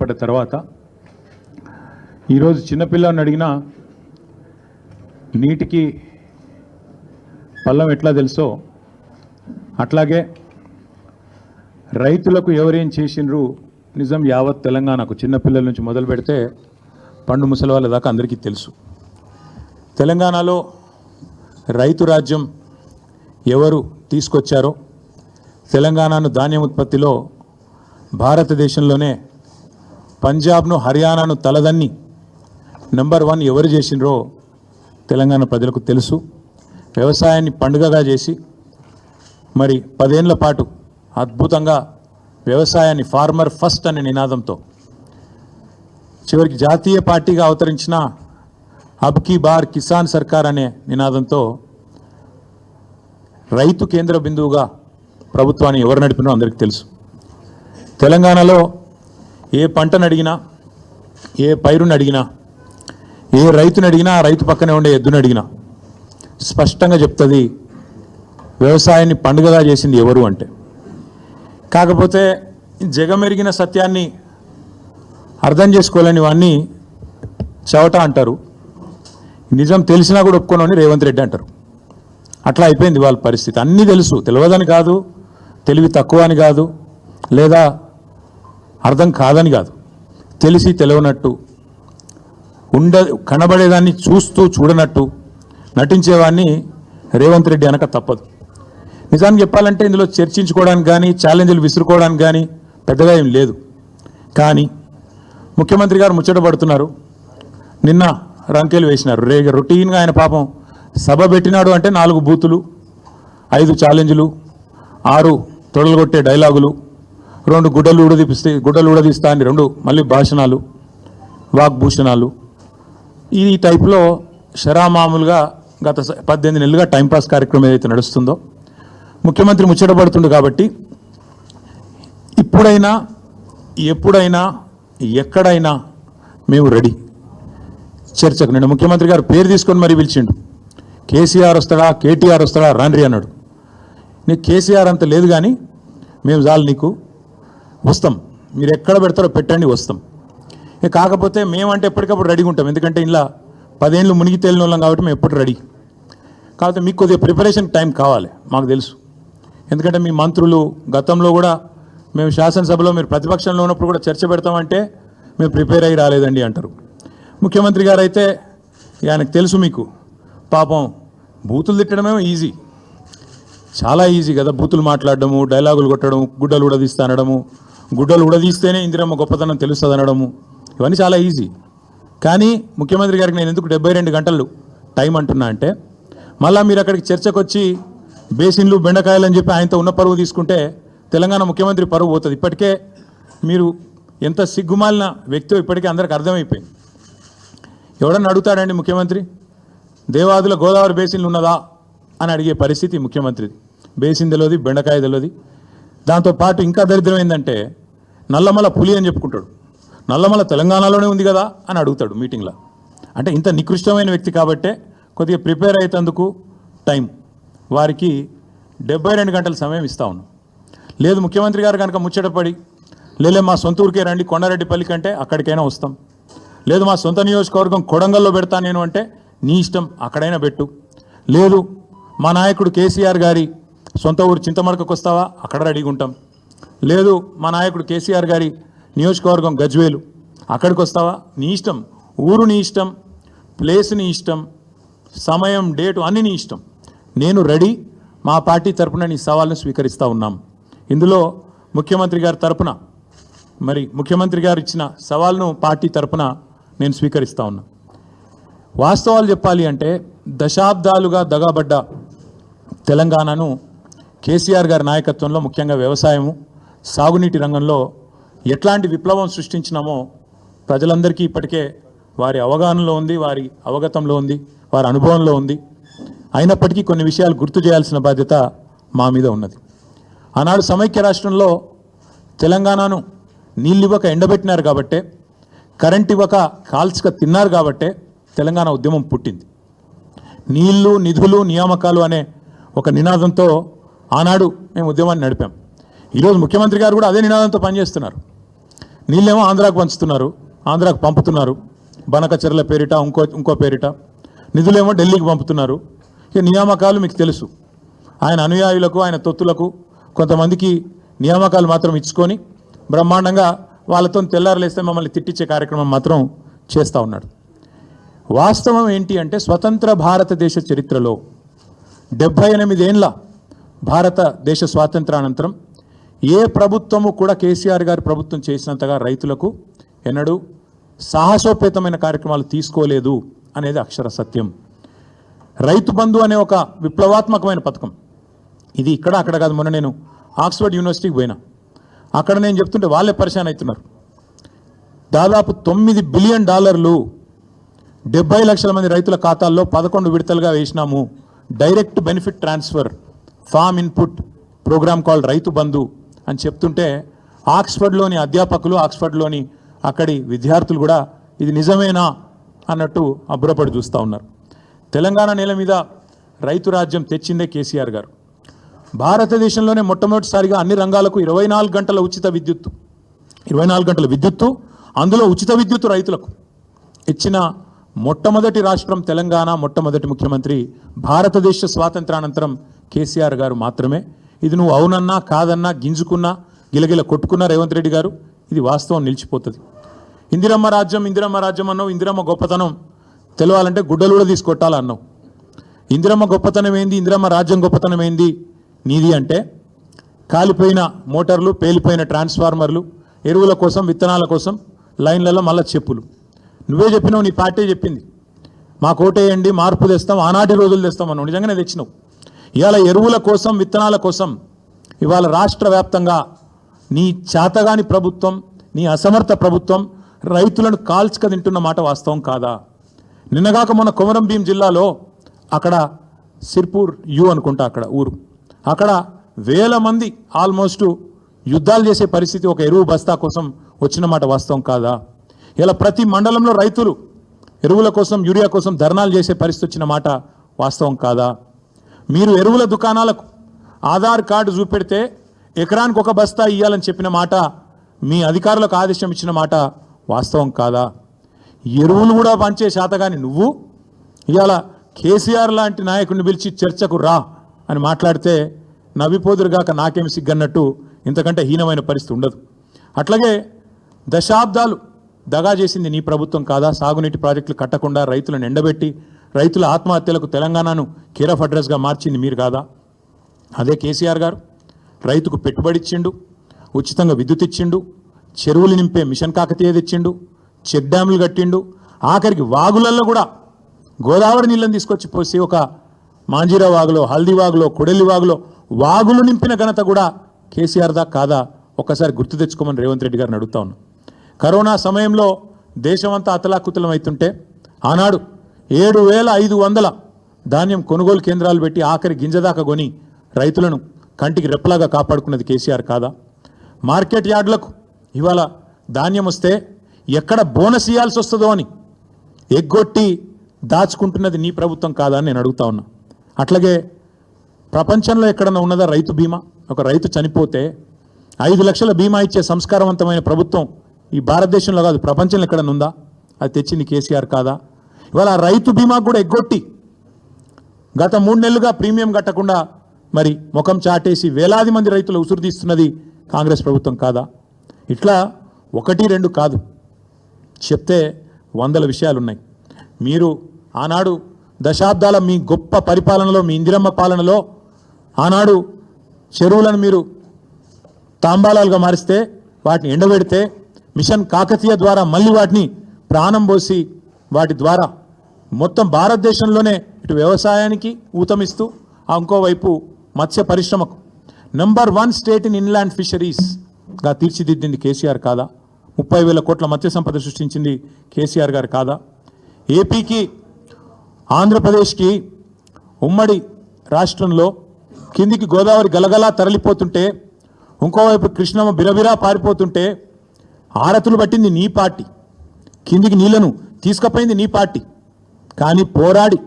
ఏర్పడిన తర్వాత ఈరోజు చిన్నపిల్లని అడిగినా నీటికి పల్లం ఎట్లా తెలుసో? అట్లాగే రైతులకు ఎవరేం చేసిండ్రు? నిజం యావత్ తెలంగాణకు చిన్నపిల్లల నుంచి మొదలు పెడితే పండు ముసలి వాళ్ళ దాకా అందరికీ తెలుసు. తెలంగాణలో రైతు రాజ్యం ఎవరు తీసుకొచ్చారో తెలంగాణను ధాన్యం ఉత్పత్తిలో భారతదేశంలోనే పంజాబ్ను హర్యానాను తలదన్ని నెంబర్ వన్ ఎవరు చేసినరో తెలంగాణ ప్రజలకు తెలుసు. వ్యవసాయాన్ని పండుగగా చేసి మరి పదేళ్ళ పాటు అద్భుతంగా వ్యవసాయాన్ని ఫార్మర్ ఫస్ట్ అనే నినాదంతో చివరికి జాతీయ పార్టీగా అవతరించిన అబ్ కీ బార్ కిసాన్ సర్కార్ అనే నినాదంతో రైతు కేంద్ర బిందువుగా ప్రభుత్వాన్ని ఎవరు నడిపినో అందరికీ తెలుసు. తెలంగాణలో ఏ పంటను అడిగినా ఏ పైరుని అడిగినా ఏ రైతుని అడిగినా ఆ రైతు పక్కనే ఉండే ఎద్దుని అడిగినా స్పష్టంగా చెప్తుంది వ్యవసాయాన్ని పండుగగా చేసింది ఎవరు అంటే. కాకపోతే జగమెరిగిన సత్యాన్ని అర్థం చేసుకోలేని వాడిని చవట అంటారు. నిజం తెలిసినా కూడా ఒప్పుకోనని రేవంత్ రెడ్డి అంటారు. అట్లా అయిపోయింది వాళ్ళ పరిస్థితి. అన్నీ తెలుసు. తెలియదని కాదు. తెలివి తక్కువ అని కాదు. లేదా అర్థం కాదని కాదు. తెలిసి తెలియనట్టు ఉండ కనబడేదాన్ని చూస్తూ చూడనట్టు నటించేవాడిని రేవంత్ రెడ్డి అనక తప్పదు. నిజానికి చెప్పాలంటే ఇందులో చర్చించుకోవడానికి కానీ ఛాలెంజ్లు విసురుకోవడానికి కానీ పెద్దగా ఏం లేదు. కానీ ముఖ్యమంత్రి గారు ముచ్చటపడుతున్నారు నిన్న రంకెలు వేసినారు. రే రొటీన్గా ఆయన పాపం సభ పెట్టినాడు అంటే నాలుగు బూతులు ఐదు ఛాలెంజ్లు ఆరు తొడలుగొట్టే డైలాగులు రెండు గుడ్డలు ఊడదీపిస్తే గుడ్డలు ఊడదీస్తా అని రెండు మళ్ళీ భాషణాలు వాగ్భూషణాలు. ఈ టైప్లో షరామామూలుగా గత పద్దెనిమిది నెలలుగా టైంపాస్ కార్యక్రమం ఏదైతే నడుస్తుందో ముఖ్యమంత్రి ముచ్చటపడుతుండు కాబట్టి ఇప్పుడైనా ఎప్పుడైనా ఎక్కడైనా మేము రెడీ. చర్చకు నేను ముఖ్యమంత్రి గారు పేరు తీసుకొని మరీ పిలిచిండు. కేసీఆర్ వస్తాడా కేటీఆర్ వస్తాడా రాండ్రి అన్నాడు. నీకు కేసీఆర్ అంత లేదు కానీ మేము చాలు నీకు వస్తాం. మీరు ఎక్కడ పెడతారో పెట్టండి వస్తాం. ఇక కాకపోతే మేమంటే ఎప్పటికప్పుడు రెడీగా ఉంటాం. ఎందుకంటే ఇలా పదేళ్ళు మునిగి తేలిన వాళ్ళం కాబట్టి మేము ఎప్పుడు రెడీ కాకపోతే మీకు కొద్దిగా ప్రిపరేషన్ టైం కావాలి మాకు తెలుసు. ఎందుకంటే మీ మంత్రులు గతంలో కూడా మేము శాసనసభలో మీరు ప్రతిపక్షంలో ఉన్నప్పుడు కూడా చర్చ పెడతామంటే మేము ప్రిపేర్ అయ్యి రాలేదండి అంటారు. ముఖ్యమంత్రి గారు అయితే ఆయనకు తెలుసు మీకు. పాపం బూతులు తిట్టడమే ఈజీ చాలా ఈజీ కదా బూతులు మాట్లాడడము డైలాగులు కొట్టడం గుడ్డలు కూడా తీస్తానడము. గుడ్డలు ఉడదీస్తేనే ఇందిరమ్మ గొప్పతనం తెలుస్తుంది అనడము ఇవన్నీ చాలా ఈజీ. కానీ ముఖ్యమంత్రి గారికి నేను ఎందుకు డెబ్బై రెండు గంటలు టైం అంటున్నా అంటే మళ్ళీ మీరు అక్కడికి చర్చకు వచ్చి బేసిన్లు బెండకాయలు అని చెప్పి ఆయనతో ఉన్న పరువు తీసుకుంటే తెలంగాణ ముఖ్యమంత్రి పరువు పోతుంది. ఇప్పటికే మీరు ఎంత సిగ్గుమాలిన వ్యక్తో ఇప్పటికే అందరికి అర్థమైపోయింది. ఎవడన్నా అడుగుతాడండి ముఖ్యమంత్రి దేవాదుల గోదావరి బేసిన్లు ఉన్నదా అని అడిగే పరిస్థితి ముఖ్యమంత్రిది. బేసిన్ తెలియదు బెండకాయ తెలియదు దాంతోపాటు ఇంకా దరిద్రం ఏంటంటే నల్లమల పులి అని చెప్పుకుంటాడు. నల్లమల తెలంగాణలోనే ఉంది కదా అని అడుగుతాడు మీటింగ్లో అంటే ఇంత నికృష్టమైన వ్యక్తి కాబట్టే కొద్దిగా ప్రిపేర్ అయ్యేందుకు టైం. వారికి డెబ్బై రెండు గంటల సమయం ఇస్తా ఉన్నాం. లేదు ముఖ్యమంత్రి గారు కనుక ముచ్చటపడి లేలే మా సొంత ఊరికే రండి కొండారెడ్డిపల్లి కంటే అక్కడికైనా వస్తాం. లేదు మా సొంత నియోజకవర్గం కొడంగల్లో పెడతా నేను అంటే నీ ఇష్టం అక్కడైనా పెట్టు. లేదు మా నాయకుడు కేసీఆర్ గారి సొంత ఊరు చింతమడకకు వస్తావా అక్కడ రెడీగా ఉంటాం లేదు మా నాయకుడు కేసీఆర్ గారి నియోజకవర్గం గజ్వేలు. అక్కడికి వస్తావా నీ ఇష్టం. ఊరు నీ ఇష్టం. ప్లేస్ నీ ఇష్టం. సమయం డేటు అన్ని నీ ఇష్టం. నేను రెడీ. మా పార్టీ తరపున నీ సవాల్ను స్వీకరిస్తూ ఉన్నాం. ఇందులో ముఖ్యమంత్రి గారి తరపున మరి ముఖ్యమంత్రి గారు ఇచ్చిన సవాల్ను పార్టీ తరపున నేను స్వీకరిస్తూ ఉన్నా. వాస్తవాలు చెప్పాలి అంటే దశాబ్దాలుగా దగాబడ్డ తెలంగాణను కేసీఆర్ గారి నాయకత్వంలో ముఖ్యంగా వ్యవసాయము సాగునీటి రంగంలో ఎట్లాంటి విప్లవం సృష్టించినామో ప్రజలందరికీ ఇప్పటికే వారి అవగాహనలో ఉంది వారి అవగతంలో ఉంది వారి అనుభవంలో ఉంది. అయినప్పటికీ కొన్ని విషయాలు గుర్తు చేయాల్సిన బాధ్యత మా మీద ఉన్నది. ఆనాడు సమైక్య రాష్ట్రంలో తెలంగాణను నీళ్ళు ఇవ్వక ఎండబెట్టినారు కాబట్టే కరెంట్ ఇవ్వక కాల్చక తిన్నారు కాబట్టే తెలంగాణ ఉద్యమం పుట్టింది. నీళ్ళు నిధులు నియామకాలు అనే ఒక నినాదంతో ఆనాడు మేము ఉద్యమాన్ని నడిపాం. ఈరోజు ముఖ్యమంత్రి గారు కూడా అదే నినాదంతో పనిచేస్తున్నారు. నీళ్ళేమో ఆంధ్రాకు పంచుతున్నారు ఆంధ్రాకు పంపుతున్నారు. బనకచెర్ల పేరిట ఇంకో ఇంకో పేరిట. నిధులేమో ఢిల్లీకి పంపుతున్నారు. ఇక నియామకాలు మీకు తెలుసు. ఆయన అనుయాయులకు ఆయన తొత్తులకు కొంతమందికి నియామకాలు మాత్రం ఇచ్చుకొని బ్రహ్మాండంగా వాళ్ళతో తెల్లారలేస్తే మమ్మల్ని తిట్టించే కార్యక్రమం మాత్రం చేస్తూ ఉన్నాడు. వాస్తవం ఏంటి అంటే స్వతంత్ర భారతదేశ చరిత్రలో డెబ్భై ఎనిమిదేండ్ల భారతదేశ స్వాతంత్రానంతరం ఏ ప్రభుత్వము కూడా కేసీఆర్ గారి ప్రభుత్వం చేసినంతగా రైతులకు ఎన్నడూ సాహసోపేతమైన కార్యక్రమాలు తీసుకోలేదు అనేది అక్షర సత్యం. రైతు బంధు అనే ఒక విప్లవాత్మకమైన పథకం. ఇది ఇక్కడ అక్కడ కాదు. మొన్న నేను ఆక్స్ఫర్డ్ యూనివర్సిటీకి పోయినా. అక్కడ నేను చెప్తుంటే వాళ్ళే పరిశాన్ అవుతున్నారు. దాదాపు తొమ్మిది బిలియన్ డాలర్లు డెబ్బై లక్షల మంది రైతుల ఖాతాల్లో పదకొండు విడతలుగా వేసినాము. Direct benefit transfer farm input program call Rythu Bandhu అని చెప్తుంటే ఆక్స్ఫర్డ్లోని అధ్యాపకులు ఆక్స్ఫర్డ్లోని అక్కడి విద్యార్థులు కూడా ఇది నిజమేనా అన్నట్టు అబ్బురపడి చూస్తూ ఉన్నారు. తెలంగాణ నేల మీద రైతు రాజ్యం తెచ్చిందే కేసీఆర్ గారు. భారతదేశంలోనే మొట్టమొదటిసారిగా అన్ని రంగాలకు ఇరవై నాలుగు గంటల ఉచిత విద్యుత్తు. ఇరవై నాలుగు గంటల విద్యుత్తు అందులో ఉచిత విద్యుత్తు రైతులకు. ఇచ్చిన మొట్టమొదటి రాష్ట్రం తెలంగాణ మొట్టమొదటి ముఖ్యమంత్రి భారతదేశ స్వాతంత్రానంతరం కేసీఆర్ గారు మాత్రమే. ఇది నువ్వు అవునన్నా కాదన్నా గింజుకున్నా గిలగిల కొట్టుకున్నా రేవంత్ రెడ్డి గారు ఇది వాస్తవం నిలిచిపోతుంది. ఇందిరమ్మ రాజ్యం ఇందిరమ్మ రాజ్యం అన్నావు ఇందిరమ్మ గొప్పతనం తెలవాలంటే గుడ్డలు కూడా తీసుకొట్టాలన్నావు ఇందిరమ్మ గొప్పతనం ఏంది ఇందిరమ్మ రాజ్యం గొప్పతనం ఏంది? నీది అంటే కాలిపోయిన మోటార్లు పేలిపోయిన ట్రాన్స్ఫార్మర్లు ఎరువుల కోసం విత్తనాల కోసం లైన్లలో మళ్ళా చెప్పులు. నువ్వే చెప్పినావు నీ పార్టీ చెప్పింది. మా కోటేయండి మార్పు తెస్తాం ఆనాటి రోజులు తెస్తాం అన్నావు. నిజంగానే తెచ్చినావు. ఇవాళ ఎరువుల కోసం విత్తనాల కోసం ఇవాళ రాష్ట్ర వ్యాప్తంగా నీ చేతగాని ప్రభుత్వం నీ అసమర్థ ప్రభుత్వం రైతులను కాల్చుక తింటున్న మాట వాస్తవం కాదా? నిన్నగాక మొన్న కొమరం భీం జిల్లాలో అక్కడ సిర్పూర్ యు అనుకుంటా అక్కడ ఊరు. అక్కడ వేల మంది ఆల్మోస్ట్ యుద్ధాలు చేసే పరిస్థితి ఒక ఎరువు బస్తా కోసం వచ్చిన మాట వాస్తవం కాదా? ఇలా ప్రతి మండలంలో రైతులు ఎరువుల కోసం యూరియా కోసం ధర్నాలు చేసే పరిస్థితి వచ్చిన మాట వాస్తవం కాదా? మీరు ఎరువుల దుకాణాలకు ఆధార్ కార్డు చూపెడితే ఎకరానికి ఒక బస్తా ఇవ్వాలని చెప్పిన మాట మీ అధికారులకు ఆదేశం ఇచ్చిన మాట వాస్తవం కాదా? ఎరువులు కూడా పంచే శాతగాని నువ్వు? ఇవాళ కేసీఆర్ లాంటి నాయకుడిని పిలిచి చర్చకు రా అని మాట్లాడితే నవ్విపోదురుగాక నాకేమి సిగ్గన్నట్టు ఇంతకంటే హీనమైన పరిస్థితి ఉండదు. అట్లాగే దశాబ్దాలు దగా చేసింది నీ ప్రభుత్వం కాదా? సాగునీటి ప్రాజెక్టులు కట్టకుండా రైతులను ఎండబెట్టి రైతుల ఆత్మహత్యలకు తెలంగాణను కేర్ ఆఫ్ అడ్రస్గా మార్చింది మీరు కాదా? అదే కేసీఆర్ గారు. రైతుకు పెట్టుబడి ఇచ్చిండు ఉచితంగా విద్యుత్ ఇచ్చిండు చెరువులు నింపే మిషన్ కాకతీయ తెచ్చిండు చెక్ డ్యాములు కట్టిండు ఆఖరికి వాగులల్లో కూడా గోదావరి నీళ్ళని తీసుకొచ్చి పోసి ఒక మాంజీరా వాగులో హల్దీ వాగులో కొడెల్లి వాగులో వాగులు నింపిన ఘనత కూడా కేసీఆర్ దా కాదా? ఒక్కసారి గుర్తు తెచ్చుకోమని రేవంత్ రెడ్డి గారిని అడుగుతా ఉన్నా. కరోనా సమయంలో దేశమంతా అతలాకుతలం అవుతుంటే ఆనాడు ఏడు వేల ఐదు వందల ధాన్యం కొనుగోలు కేంద్రాలు పెట్టి ఆఖరి గింజదాకా కొని రైతులను కంటికి రెప్పలాగా కాపాడుకున్నది కేసీఆర్ కాదా? మార్కెట్ యార్డులకు ఇవాళ ధాన్యం వస్తే ఎక్కడ బోనస్ ఇవ్వాల్సి వస్తుందో అని ఎగ్గొట్టి దాచుకుంటున్నది నీ ప్రభుత్వం కాదా అని నేను అడుగుతా ఉన్నా. అట్లాగే ప్రపంచంలో ఎక్కడన్నా ఉన్నదా రైతు బీమా? ఒక రైతు చనిపోతే ఐదు లక్షల బీమా ఇచ్చే సంస్కారవంతమైన ప్రభుత్వం ఈ భారతదేశంలో కాదు ప్రపంచంలో ఎక్కడన్నా ఉందా? అది తెచ్చింది కేసీఆర్ కాదా? ఇవాళ రైతు బీమా కూడా ఎగ్గొట్టి గత మూడు నెలలుగా ప్రీమియం కట్టకుండా మరి ముఖం చాటేసి వేలాది మంది రైతులు ఉసురు తీస్తున్నది కాంగ్రెస్ ప్రభుత్వం కాదా? ఇట్లా ఒకటి రెండు కాదు. చెప్తే వందల విషయాలు ఉన్నాయి మీరు ఆనాడు దశాబ్దాల మీ గొప్ప పరిపాలనలో మీ ఇందిరమ్మ పాలనలో ఆనాడు చెరువులను మీరు తాంబాలాలుగా మారిస్తే వాటిని ఎండబెడితే మిషన్ కాకతీయ ద్వారా మళ్ళీ వాటిని ప్రాణం పోసి వాటి ద్వారా మొత్తం భారతదేశంలోనే ఇటు వ్యవసాయానికి ఊతమిస్తూ ఆ ఇంకోవైపు మత్స్య పరిశ్రమకు. Number one state in inland ఫిషరీస్గా తీర్చిదిద్దింది కేసీఆర్ కాదా? ముప్పై వేల కోట్ల మత్స్య సంపద సృష్టించింది కేసీఆర్ గారు కాదా? ఏపీకి ఆంధ్రప్రదేశ్కి ఉమ్మడి రాష్ట్రంలో కిందికి గోదావరి గలగలా తరలిపోతుంటే ఇంకోవైపు కృష్ణమ్మ బిరబిరా పారిపోతుంటే ఆరతులు పట్టింది నీ పార్టీ. కిందికి నీళ్ళను తీసుకుపోయింది నీ పార్టీ. కానీ పోరాడి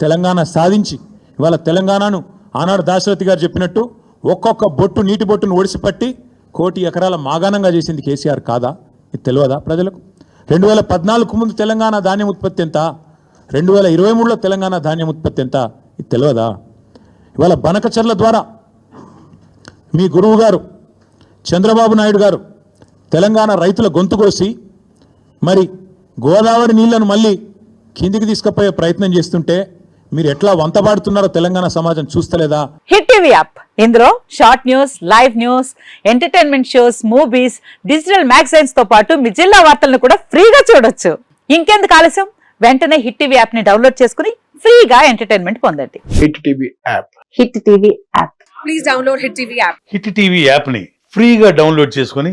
తెలంగాణ సాధించి ఇవాళ తెలంగాణను ఆనాడు దాశరథి గారు చెప్పినట్టు ఒక్కొక్క బొట్టు నీటి బొట్టును ఒడిసిపట్టి కోటి ఎకరాల మాగాణంగా చేసింది కేసీఆర్ కాదా? ఇది తెలియదా ప్రజలకు? రెండు వేల పద్నాలుగు ముందు తెలంగాణ ధాన్యం ఉత్పత్తి ఎంత? రెండు వేల ఇరవై మూడులో తెలంగాణ ధాన్యం ఉత్పత్తి ఎంత? ఇది తెలియదా? ఇవాళ బనకచర్ల ద్వారా మీ గురువు గారు చంద్రబాబు నాయుడు గారు తెలంగాణ రైతుల గొంతు కోసి మరి గోదావరి నీళ్ళను మళ్ళీ కిందికి తీసుకుపోయే ప్రయత్నం చేస్తుంటే మీరు ఎట్లా వంతబాడుతున్నారో తెలంగాణ సమాజం చూస్తలేదా? Hit TV app. ఇందులో short news live news entertainment shows movies digital మ్యాగజైన్స్తో పాటు మీ జిల్లా వార్తలను కూడా ఫ్రీగా చూడొచ్చు. ఇంకెందుకు ఆలస్యం? వెంటనే హిట్ టీవీ యాప్ని డౌన్లోడ్ చేసుకుని ఫ్రీగా ఎంటర్టైన్మెంట్ పొందండి. Hit TV app. Hit TV app. Please download Hit TV app. Hit TV యాప్ని ఫ్రీగా డౌన్లోడ్ చేసుకొని